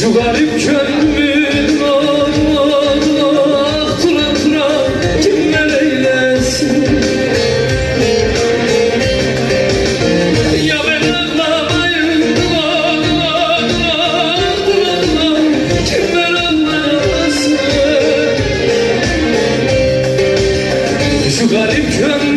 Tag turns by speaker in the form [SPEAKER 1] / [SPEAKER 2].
[SPEAKER 1] Şu garip gönlümün dolo dolo tura tura kimler eylesin? Ya ben ağlamayım dua dua dua Kimler ağlasın Şu garip gönlümü